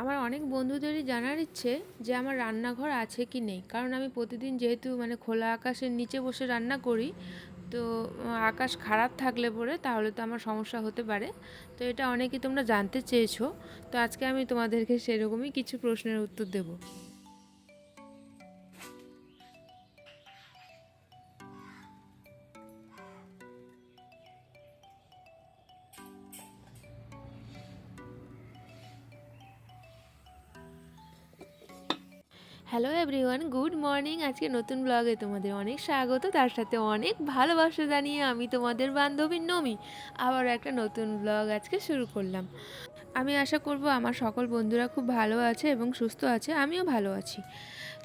আমার অনেক বন্ধুদেরই জানার ইচ্ছে যে আমার রান্নাঘর আছে কি নেই। কারণ আমি প্রতিদিন যেহেতু মানে খোলা আকাশের নিচে বসে রান্না করি, তো আকাশ খারাপ থাকলে পরে তাহলে তো আমার সমস্যা হতে পারে। তো এটা অনেকেই তোমরা জানতে চেয়েছো। তো আজকে আমি তোমাদেরকে সেরকমই কিছু প্রশ্নের উত্তর দেবো। Hello everyone, good morning. আজকে নতুন ব্লগে তোমাদের অনেক স্বাগত। তার সাথে অনেক ভালোবাসা জানিয়ে আমি তোমাদের বান্ধবী নমি। আবার একটা নতুন ব্লগ আজকে শুরু করলাম। আমি আশা করব আমার সকল বন্ধুরা খুব ভালো আছে এবং সুস্থ আছে। আমিও ভালো আছি।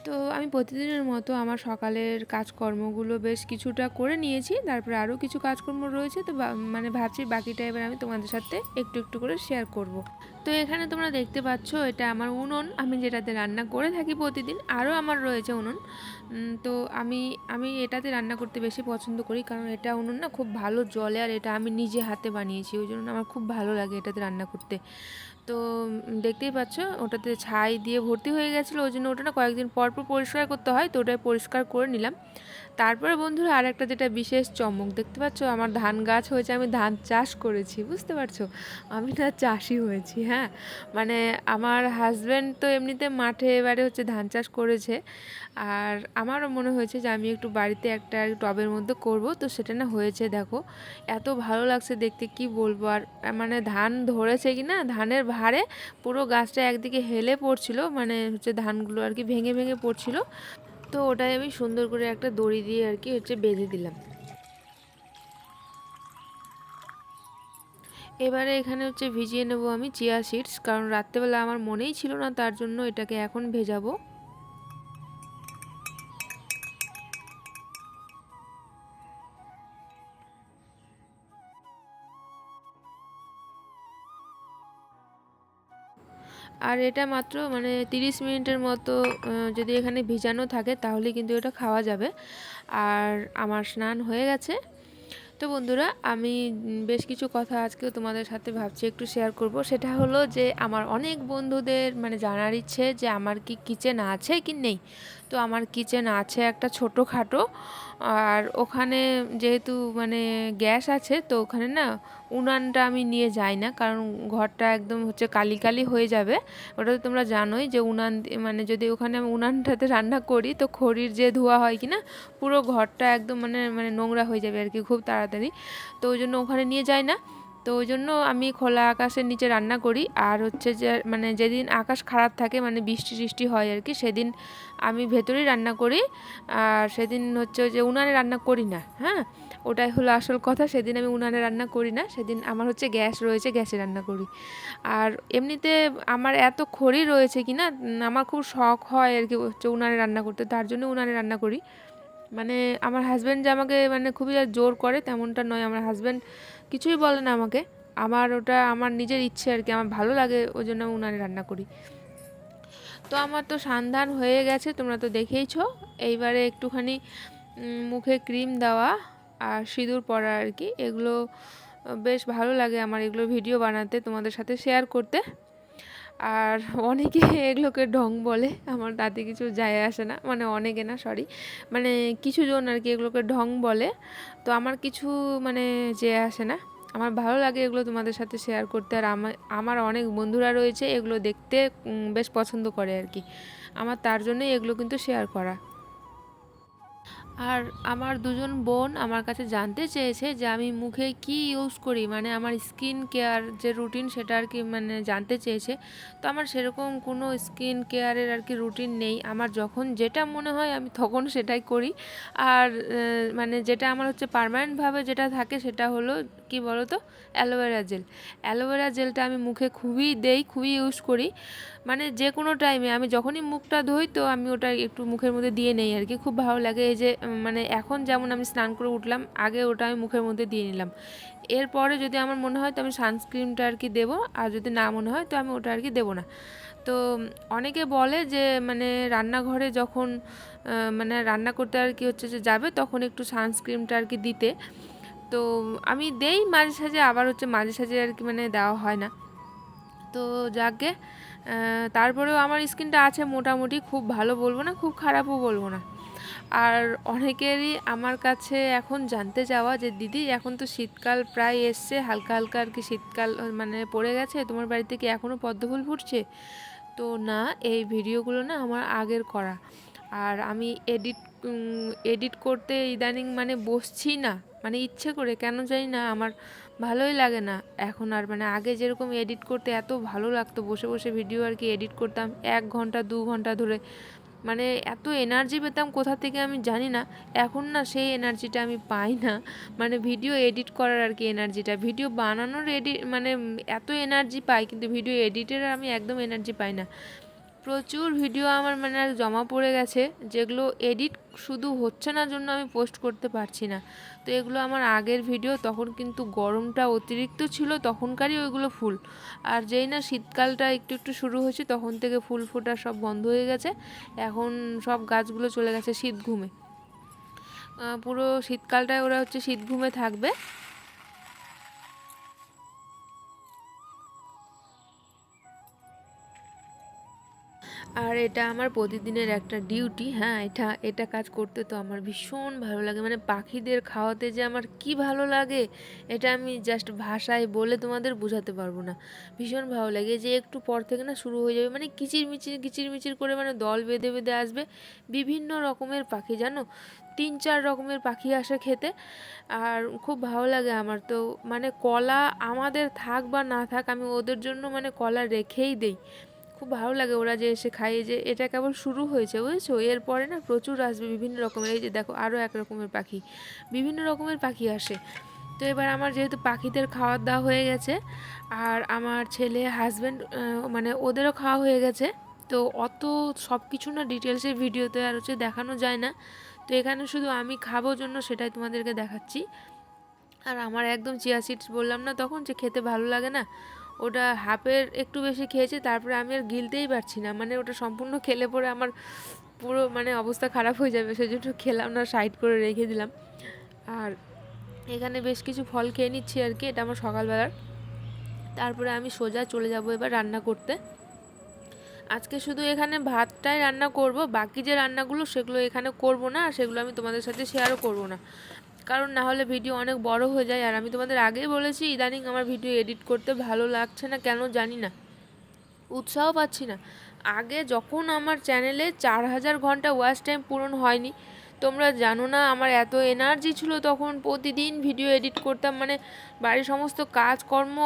তো আমি প্রতিদিনের মতো আমার সকালের কাজকর্মগুলো বেশ কিছুটা করে নিয়েছি। তারপরে আরও কিছু কাজকর্ম রয়েছে। তো মানে ভাবছি বাকিটা এবার আমি তোমাদের সাথে একটু একটু করে শেয়ার করব। তো এখানে তোমরা দেখতে পাচ্ছ, এটা আমার উনুন। আমি যেটাতে রান্না করে থাকি প্রতিদিন আরও আমার রয়েছে উনুন। তো আমি আমি এটাতে রান্না করতে বেশি পছন্দ করি। কারণ এটা উনুন না, খুব ভালো জলে, আর এটা আমি নিজে হাতে বানিয়েছি। ওই জন্য আমার খুব ভালো লাগে এটাতে রান্না করতে। তো দেখতেই পাচ্ছ, ওটাতে ছাই দিয়ে ভর্তি হয়ে গেছিল। ওই জন্য ওটা না কয়েকদিন পর পর পরিষ্কার করতে হয়, তো ওটাই পরিষ্কার করে নিলাম। তারপরে বন্ধুরা আর একটা যেটা বিশেষ চমক, দেখতে পাচ্ছ? আমার ধান গাছ হয়েছে, আমি ধান চাষ করেছি, বুঝতে পারছ? আমি না চাষি হয়েছি হ্যাঁ? মানে আমার হাজব্যান্ড তো এমনিতে মাঠে এবারে হচ্ছে ধান চাষ করেছে। আর আমারও মনে হয়েছে যে আমি একটু বাড়িতে একটা টবের মধ্যে করব, তো সেটা না হয়েছে, দেখো। এত ভালো লাগছে দেখতে, কি বলব? আর মানে ধান ধরেছে কি না ধানের ভারে পুরো গাছটা একদিকে হেলে পড়ছিল মানে হচ্ছে ধানগুলো আর কি ভেঙে ভেঙে পড়ছিল। তো ওটাই আমি সুন্দর করে একটা দড়ি দিয়ে আর কি হচ্ছে বেঁধে দিলাম। এবারে এখানে হচ্ছে ভিজিয়ে নেব আমি চিয়া সিডস, কারণ রাত্রেবেলা আমার মনেই ছিল না, তার জন্য এটাকে এখন ভেজাবো। আর এটা মাত্র মানে তিরিশ মিনিটের মতো যদি এখানে ভিজানো থাকে তাহলে কিন্তু এটা খাওয়া যাবে। আর আমার স্নান হয়ে গেছে। তো বন্ধুরা, আমি বেশ কিছু কথা আজকেও তোমাদের সাথে ভাবছি, একটু শেয়ার করব। সেটা হলো যে, আমার অনেক বন্ধুদের মানে জানার ইচ্ছে যে, আমার কি কিচেন আছে কি নেই? তো আমার কিচেন আছে একটা ছোটোখাটো, আর ওখানে যেহেতু মানে গ্যাস আছে তো ওখানে না উনানটা আমি নিয়ে যাই না, কারণ ঘরটা একদম হচ্ছে কালি কালি হয়ে যাবে। ওটা তো তোমরা জানোই যে উনান মানে যদি ওখানে আমি উনানটাতে রান্না করি তো খড়ির যে ধোয়া হয় কি না, পুরো ঘরটা একদম মানে মানে নোংরা হয়ে যাবে আর কি খুব তাড়াতাড়ি। তো ওই জন্য ওখানে নিয়ে যাই না। তো ওই জন্য আমি খোলা আকাশের নিচে রান্না করি। আর হচ্ছে যে মানে যেদিন আকাশ খারাপ থাকে মানে বৃষ্টি টিষ্টি হয় আর কি, সেদিন আমি ভেতরেই রান্না করি। আর সেদিন হচ্ছে যে, উনানে রান্না করি না হ্যাঁ? ওটাই হলো আসল কথা, সেদিন আমি উনানে রান্না করি না, সেদিন আমার হচ্ছে গ্যাস রয়েছে, গ্যাসে রান্না করি। আর এমনিতে আমার এত খড়ি রয়েছে কি না আমার খুব শখ হয় আর কি, হচ্ছে উনানে রান্না করতে, তার জন্য উনানে রান্না করি। মানে আমার হাজব্যান্ড যে আমাকে মানে খুবই জোর করে, তেমনটা নয়। আমার হাজব্যান্ড কিছুই বলে না আমাকে। আমার ওটা, আমার নিজের ইচ্ছে আর কি, আমার ভালো লাগে ওই জন্য উনানে রান্না করি। তো আমার তো সান্ধান হয়ে গেছে, তোমরা তো দেখেইছো। এইবারে একটুখানি মুখে ক্রিম দেওয়া আর সিঁদুর পরা আর কি। এগুলো, বেশ ভালো লাগে আমার এগুলো ভিডিও বানাতে, তোমাদের সাথে শেয়ার করতে। আর অনেকে এগুলোকে ঢং বলে, আমার তাতে কিছু যায় আসে না মানে অনেকে না সরি মানে কিছু জন আর কি এগুলোকে ঢং বলে, তো আমার কিছু মানে যে আসে না। আমার ভালো লাগে এগুলো তোমাদের সাথে শেয়ার করতে, আর আমার আমার অনেক বন্ধুরা রয়েছে এগুলো দেখতে বেশ পছন্দ করে আর কি। আমার তার জন্যই এগুলো কিন্তু শেয়ার করা। আর আমার দুজন বোন আমার কাছে জানতে চেয়েছে যে আমি মুখে কি ইউজ করি মানে আমার স্কিন কেয়ার যে রুটিন সেটা আর কি মানে জানতে চেয়েছে। তো আমার সেরকম কোনো স্কিন কেয়ারের আর কি রুটিন নেই। আমার যখন যেটা মনে হয় আমি তখন সেটাই করি। আর মানে যেটা আমার হচ্ছে পার্মানেন্টভাবে যেটা থাকে সেটা হলো কি বলো তো অ্যালোভেরা জেল অ্যালোভেরা জেলটা আমি মুখে খুবই দেই, খুবই ইউজ করি। মানে যে কোনো টাইমে আমি যখনই মুখটা ধুই তো আমি ওটা একটু মুখের মধ্যে দিয়ে নেই আর কি। খুব ভালো লাগে এই যে মানে এখন যেমন আমি স্নান করে উঠলাম, আগে ওটা আমি মুখের মধ্যে দিয়ে নিলাম। এরপরে যদি আমার মনে হয় তো আমি সানস্ক্রিনটা আর কি দেবো, আর যদি না মনে হয় তো আমি ওটা আর কি দেবো না। তো অনেকে বলে যে মানে রান্নাঘরে যখন মানে রান্না করতে আর কি হচ্ছে যে যাবে তখন একটু সানস্ক্রিনটা আর কি দিতে। তো আমি দেই মাঝে সাঝে, আবার হচ্ছে মাঝে সাঝে আর কি মানে দেওয়া হয় না। তো যাকে তারপরেও আমার স্কিনটা আছে মোটামুটি, খুব ভালো বলব না, খুব খারাপও বলব না। আর অনেকেরই আমার কাছে এখন জানতে যাওয়া যে, দিদি, এখন তো শীতকাল প্রায় এসছে, হালকা হালকা আর কি শীতকাল মানে পড়ে গেছে, তোমার বাড়িতে কি এখনও পদ্মফুল ফুটছে? তো না, এই ভিডিওগুলো না আমার আগের করা। আর আমি এডিট এডিট করতে ইদানিং মানে বসছি না মানে ইচ্ছে করে, কেন জানি না, আমার ভালোই লাগে না। এখন আর মানে আগে যেরকম এডিট করতে এত ভালো লাগতো, বসে বসে ভিডিও আর কি এডিট করতাম, এক ঘণ্টা, দু ঘণ্টা ধরে। মানে এত এনার্জি পেতাম কোথা থেকে আমি জানি না। এখন না সেই এনার্জিটা আমি পাই না। মানে ভিডিও এডিট করার আর কি এনার্জিটা ভিডিও বানানোর এডিট মানে এত এনার্জি পাই, কিন্তু ভিডিও এডিটের আমি একদম এনার্জি পাই না। প্রচুর ভিডিও আমার মানে আর জমা পড়ে গেছে, যেগুলো এডিট শুধু হচ্ছে না জন্য আমি পোস্ট করতে পারছি না। তো এগুলো আমার আগের ভিডিও তখন কিন্তু গরমটা অতিরিক্ত ছিল, তখনকারই ওইগুলো ফুল আর যেই না শীতকালটা একটু একটু শুরু হয়েছে, তখন থেকে ফুল ফোটা সব বন্ধ হয়ে গেছে। এখন সব গাছগুলো চলে গেছে শীত ঘুমে পুরো শীতকালটায় ওরা হচ্ছে শীত ঘুমে থাকবে। আর এটা আমার প্রতিদিনের একটা ডিউটি হ্যাঁ এটা এটা কাজ করতে তো আমার ভীষণ ভালো লাগে। মানে পাখিদের খাওয়াতে যে আমার কি ভালো লাগে, এটা আমি জাস্ট ভাষায় বলে তোমাদের বোঝাতে পারব না। ভীষণ ভালো লাগে যে একটু পর থেকে না শুরু হয়ে যাবে মানে কিচির মিচির কিচির মিচির করে মানে দল বেঁধে বেঁধে আসবে বিভিন্ন রকমের পাখি, জানো? তিন, চার রকমের পাখি আসে খেতে, আর খুব ভালো লাগে আমার। তো মানে কলা আমাদের থাক বা না থাক, আমি ওদের জন্য মানে কলা রেখেই দেই। খুব ভালো লাগে ওরা যে এসে খাইয়ে যে এটা কেবল শুরু হয়েছে বুঝেছ? এরপরে না প্রচুর আসবে বিভিন্ন রকমের। এই যে দেখো আরও এক রকমের পাখি, বিভিন্ন রকমের পাখি আসে। তো এবার আমার যেহেতু পাখিদের খাওয়ার দাওয়া হয়ে গেছে, আর আমার ছেলে হাজব্যান্ড মানে ওদেরও খাওয়া হয়ে গেছে। তো অত সব কিছু না ডিটেলসের ভিডিওতে আর হচ্ছে দেখানো যায় না। তো এখানে শুধু আমি খাব জন্য সেটাই তোমাদেরকে দেখাচ্ছি। আর আমার একদম চিয়া সিডস বললাম না তখন যে খেতে ভালো লাগে না। ওটা হাফের একটু বেশি খেয়েছে, তারপরে আমি আর গিলতেই পারছি না। মানে ওটা সম্পূর্ণ খেলে পরে আমার পুরো মানে অবস্থা খারাপ হয়ে যাবে সেই জন্য খেলাম না সাইড করে রেখে দিলাম। আর এখানে বেশ কিছু ফল খেয়ে নিচ্ছি আর কি, এটা আমার সকালবেলার। তারপরে আমি সোজা চলে যাব এবার রান্না করতে। আজকে শুধু এখানে ভাতটাই রান্না করব, বাকি যে রান্নাগুলো সেগুলো এখানে করব না, আর সেগুলো আমি তোমাদের সাথে শেয়ারও করব না। কারণ না হলে ভিডিও অনেক বড় হয়ে যায়। আর আমি তোমাদের আগেই বলেছি, ইদানিং আমার ভিডিও এডিট করতে ভালো লাগছে না, কেন জানি না। উৎসাহ পাচ্ছি না। আগে যখন আমার চ্যানেলে চার হাজার ঘণ্টা ওয়াচ টাইম পূরণ হয়নি তোমরা জানো না, আমার এত এনার্জি ছিল তখন প্রতিদিন ভিডিও এডিট করতাম মানে বাড়ির সমস্ত কাজকর্ম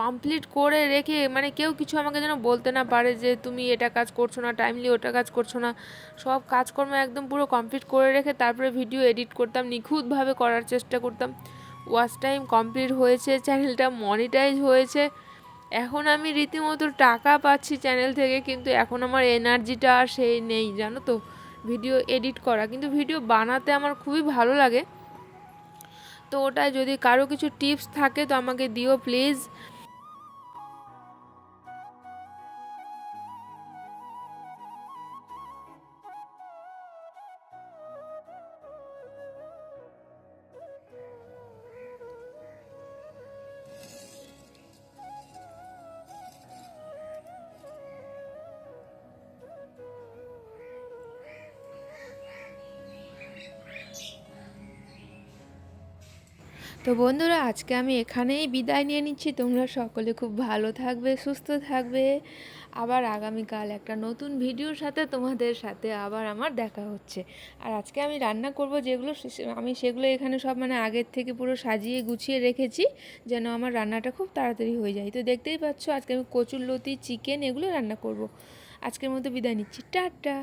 কমপ্লিট করে রেখে মানে কেউ কিছু আমাকে যেন বলতে না পারে যে তুমি এটা কাজ করছ না টাইমলি ওটা কাজ করছ না। সব কাজকর্ম একদম পুরো কমপ্লিট করে রেখে তারপরে ভিডিও এডিট করতাম, নিখুঁতভাবে করার চেষ্টা করতাম। ওয়াচ টাইম কমপ্লিট হয়েছে চ্যানেলটা মনিটাইজ হয়েছে। এখন আমি রীতিমতো টাকা পাচ্ছি চ্যানেল থেকে, কিন্তু এখন আমার এনার্জিটা আর সেই নেই, জানো তো। ভিডিও এডিট করা। কিন্তু ভিডিও বানাতে আমার খুবই ভালো লাগে। তো ওটায় যদি কারও কিছু টিপস থাকে, তো আমাকে দিও প্লিজ। তো বন্ধুরা, আজকে আমি এখানেই বিদায় নিয়ে নিচ্ছি। তোমরা সকলে খুব ভালো থাকবে, সুস্থ থাকবে। আবার আগামীকাল একটা নতুন ভিডিওর সাথে তোমাদের সাথে আবার আমার দেখা হচ্ছে। আর আজকে আমি রান্না করব যেগুলো আমি সেগুলো এখানে সব মানে আগের থেকে পুরো সাজিয়ে গুছিয়ে রেখেছি, যেন আমার রান্নাটা খুব তাড়াতাড়ি হয়ে যায়। তো দেখতেই পাচ্ছ, আজকে আমি কচুর লতি চিকেন এগুলো রান্না করব। আজকের মতো বিদায় নিচ্ছি। টাটা!